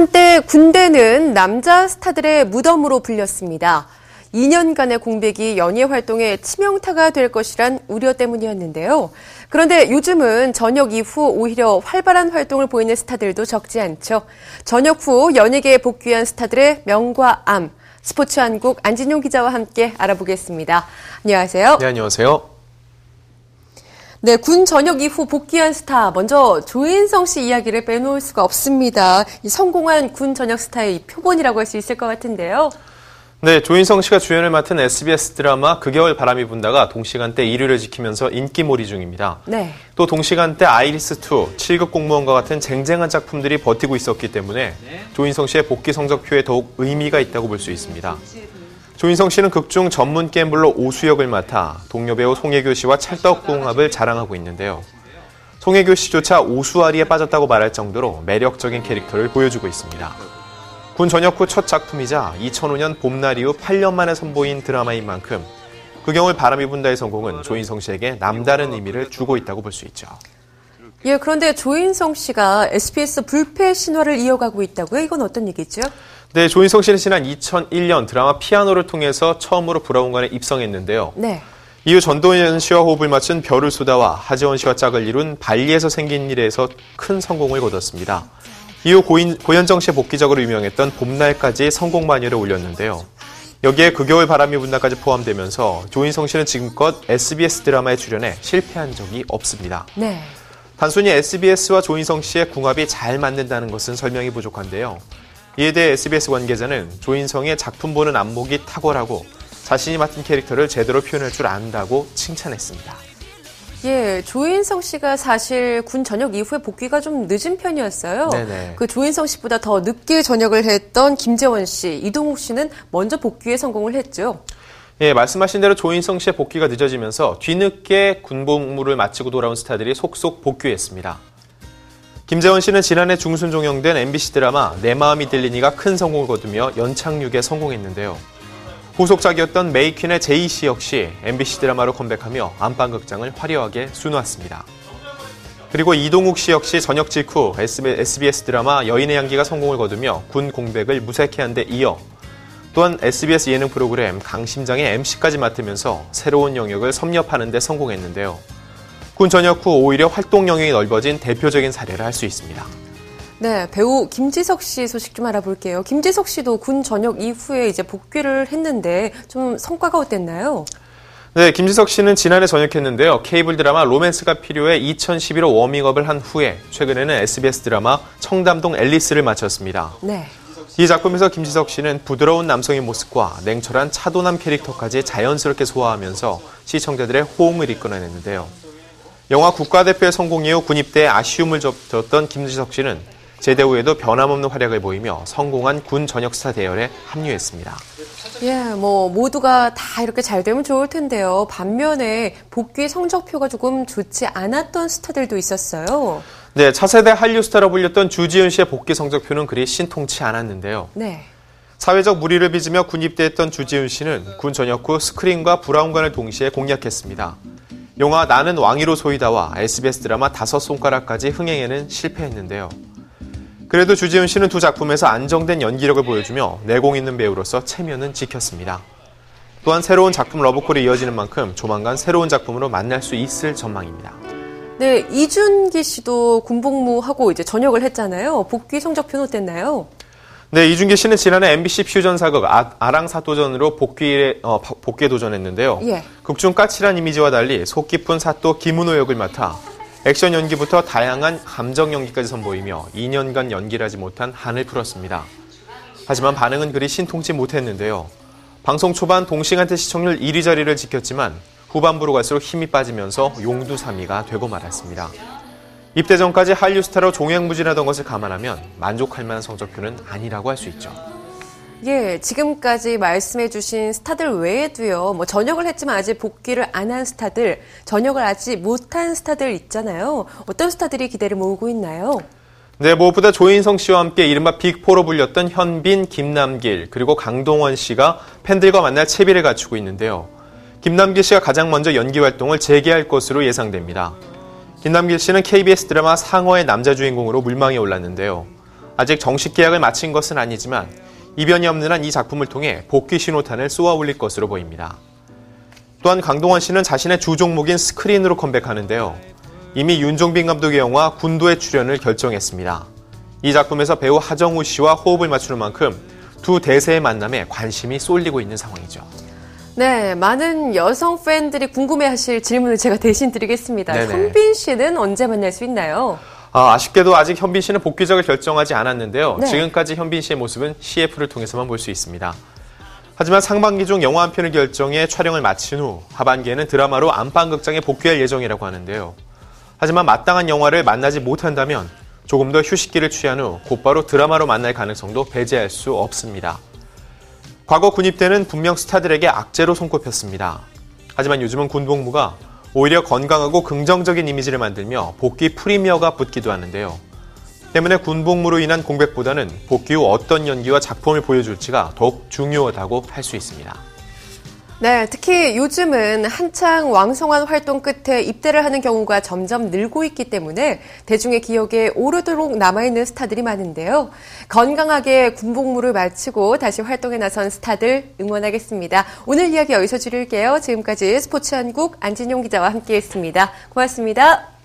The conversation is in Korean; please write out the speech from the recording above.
한때 군대는 남자 스타들의 무덤으로 불렸습니다. 2년간의 공백이 연예 활동에 치명타가 될 것이란 우려 때문이었는데요. 그런데 요즘은 전역 이후 오히려 활발한 활동을 보이는 스타들도 적지 않죠. 전역 후 연예계에 복귀한 스타들의 명과 암, 스포츠 한국 안진용 기자와 함께 알아보겠습니다. 안녕하세요. 네, 안녕하세요. 네, 군 전역 이후 복귀한 스타. 먼저 조인성 씨 이야기를 빼놓을 수가 없습니다. 성공한 군 전역 스타의 표본이라고 할 수 있을 것 같은데요. 네, 조인성 씨가 주연을 맡은 SBS 드라마 그 겨울 바람이 분다가 동시간대 1위를 지키면서 인기몰이 중입니다. 네. 또 동시간대 아이리스2, 7급 공무원과 같은 쟁쟁한 작품들이 버티고 있었기 때문에 조인성 씨의 복귀 성적표에 더욱 의미가 있다고 볼 수 있습니다. 조인성 씨는 극중 전문 게임블러 오수역을 맡아 동료 배우 송혜교 씨와 찰떡궁합을 자랑하고 있는데요. 송혜교 씨조차 오수아리에 빠졌다고 말할 정도로 매력적인 캐릭터를 보여주고 있습니다. 군 전역 후 첫 작품이자 2005년 봄날 이후 8년 만에 선보인 드라마인 만큼 그 경우 바람이 분다의 성공은 조인성 씨에게 남다른 의미를 주고 있다고 볼 수 있죠. 예, 그런데 조인성 씨가 SBS 불패 신화를 이어가고 있다고요? 이건 어떤 얘기죠? 네, 조인성 씨는 지난 2001년 드라마 피아노를 통해서 처음으로 브라운관에 입성했는데요. 네. 이후 전도연 씨와 호흡을 맞춘 별을 쏟아와 하지원 씨와 짝을 이룬 발리에서 생긴 일에서 큰 성공을 거뒀습니다. 이후 고인, 고현정 씨의 복귀적으로 유명했던 봄날까지 성공 마녀를 올렸는데요. 여기에 그 겨울 바람이 분다까지 포함되면서 조인성 씨는 지금껏 SBS 드라마에 출연해 실패한 적이 없습니다. 네. 단순히 SBS와 조인성 씨의 궁합이 잘 맞는다는 것은 설명이 부족한데요. 이에 대해 SBS 관계자는 조인성의 작품 보는 안목이 탁월하고 자신이 맡은 캐릭터를 제대로 표현할 줄 안다고 칭찬했습니다. 예, 조인성 씨가 사실 군 전역 이후에 복귀가 좀 늦은 편이었어요. 네네. 그 조인성 씨보다 더 늦게 전역을 했던 김재원 씨, 이동욱 씨는 먼저 복귀에 성공을 했죠. 예, 말씀하신 대로 조인성 씨의 복귀가 늦어지면서 뒤늦게 군복무를 마치고 돌아온 스타들이 속속 복귀했습니다. 김재원 씨는 지난해 중순 종영된 MBC 드라마 내 마음이 들리니가 큰 성공을 거두며 연착륙에 성공했는데요. 후속작이었던 메이퀸의 제이 씨 역시 MBC 드라마로 컴백하며 안방극장을 화려하게 수놓았습니다. 그리고 이동욱 씨 역시 전역 직후 SBS 드라마 여인의 향기가 성공을 거두며 군 공백을 무색해한 데 이어 또한 SBS 예능 프로그램 강심장의 MC까지 맡으면서 새로운 영역을 섭렵하는 데 성공했는데요. 군 전역 후 오히려 활동 영역이 넓어진 대표적인 사례를 할 수 있습니다. 네, 배우 김지석 씨 소식 좀 알아볼게요. 김지석 씨도 군 전역 이후에 이제 복귀를 했는데 좀 성과가 어땠나요? 네, 김지석 씨는 지난해 전역했는데요. 케이블 드라마 로맨스가 필요해 2011호 워밍업을 한 후에 최근에는 SBS 드라마 청담동 앨리스를 마쳤습니다. 네. 이 작품에서 김지석 씨는 부드러운 남성의 모습과 냉철한 차도남 캐릭터까지 자연스럽게 소화하면서 시청자들의 호응을 이끌어냈는데요. 영화 국가대표의 성공 이후 군입대에 아쉬움을 줬던 김지석 씨는 제대 후에도 변함없는 활약을 보이며 성공한 군 전역 스타 대열에 합류했습니다. 예, 뭐 모두가 다 이렇게 잘 되면 좋을 텐데요. 반면에 복귀 성적표가 조금 좋지 않았던 스타들도 있었어요. 네, 차세대 한류 스타로 불렸던 주지은 씨의 복귀 성적표는 그리 신통치 않았는데요. 네. 사회적 무리를 빚으며 군입대했던 주지은 씨는 군 전역 후 스크린과 브라운관을 동시에 공략했습니다. 영화 나는 왕이로 소이다와 SBS 드라마 다섯 손가락까지 흥행에는 실패했는데요. 그래도 주지훈 씨는 두 작품에서 안정된 연기력을 보여주며 내공 있는 배우로서 체면은 지켰습니다. 또한 새로운 작품 러브콜이 이어지는 만큼 조만간 새로운 작품으로 만날 수 있을 전망입니다. 네, 이준기 씨도 군복무하고 이제 전역을 했잖아요. 복귀 성적표는 어땠나요? 네, 이준기 씨는 지난해 MBC 퓨전 사극 아, 랑사도전으로 복귀에, 어, 복귀에 도전했는데요. 예. 극중 까칠한 이미지와 달리 속 깊은 사또 김은호 역을 맡아 액션 연기부터 다양한 감정 연기까지 선보이며 2년간 연기를 하지 못한 한을 풀었습니다. 하지만 반응은 그리 신통치 못했는데요. 방송 초반 동시간대 시청률 1위 자리를 지켰지만 후반부로 갈수록 힘이 빠지면서 용두사미가 되고 말았습니다. 입대 전까지 한류 스타로 종횡무진하던 것을 감안하면 만족할 만한 성적표는 아니라고 할 수 있죠. 예, 지금까지 말씀해주신 스타들 외에도요, 뭐 전역을 했지만 아직 복귀를 안 한 스타들, 전역을 아직 못한 스타들 있잖아요. 어떤 스타들이 기대를 모으고 있나요? 네, 무엇보다 조인성 씨와 함께 이른바 빅포로 불렸던 현빈, 김남길, 그리고 강동원 씨가 팬들과 만날 채비를 갖추고 있는데요. 김남길 씨가 가장 먼저 연기 활동을 재개할 것으로 예상됩니다. 김남길 씨는 KBS 드라마 상어의 남자 주인공으로 물망에 올랐는데요. 아직 정식 계약을 마친 것은 아니지만 이변이 없는 한 이 작품을 통해 복귀 신호탄을 쏘아 올릴 것으로 보입니다. 또한 강동원 씨는 자신의 주 종목인 스크린으로 컴백하는데요. 이미 윤종빈 감독의 영화 군도의 출연을 결정했습니다. 이 작품에서 배우 하정우 씨와 호흡을 맞추는 만큼 두 대세의 만남에 관심이 쏠리고 있는 상황이죠. 네, 많은 여성 팬들이 궁금해하실 질문을 제가 대신 드리겠습니다. 네네. 현빈 씨는 언제 만날 수 있나요? 아, 아쉽게도 아직 현빈 씨는 복귀작을 결정하지 않았는데요. 네. 지금까지 현빈 씨의 모습은 CF를 통해서만 볼 수 있습니다. 하지만 상반기 중 영화 한 편을 결정해 촬영을 마친 후 하반기에는 드라마로 안방극장에 복귀할 예정이라고 하는데요. 하지만 마땅한 영화를 만나지 못한다면 조금 더 휴식기를 취한 후 곧바로 드라마로 만날 가능성도 배제할 수 없습니다. 과거 군입 때는 분명 스타들에게 악재로 손꼽혔습니다. 하지만 요즘은 군복무가 오히려 건강하고 긍정적인 이미지를 만들며 복귀 프리미어가 붙기도 하는데요. 때문에 군복무로 인한 공백보다는 복귀 후 어떤 연기와 작품을 보여줄지가 더욱 중요하다고 할 수 있습니다. 네, 특히 요즘은 한창 왕성한 활동 끝에 입대를 하는 경우가 점점 늘고 있기 때문에 대중의 기억에 오르도록 남아있는 스타들이 많은데요. 건강하게 군복무를 마치고 다시 활동에 나선 스타들 응원하겠습니다. 오늘 이야기 여기서 줄일게요. 지금까지 스포츠 한국 안진용 기자와 함께 했습니다. 고맙습니다.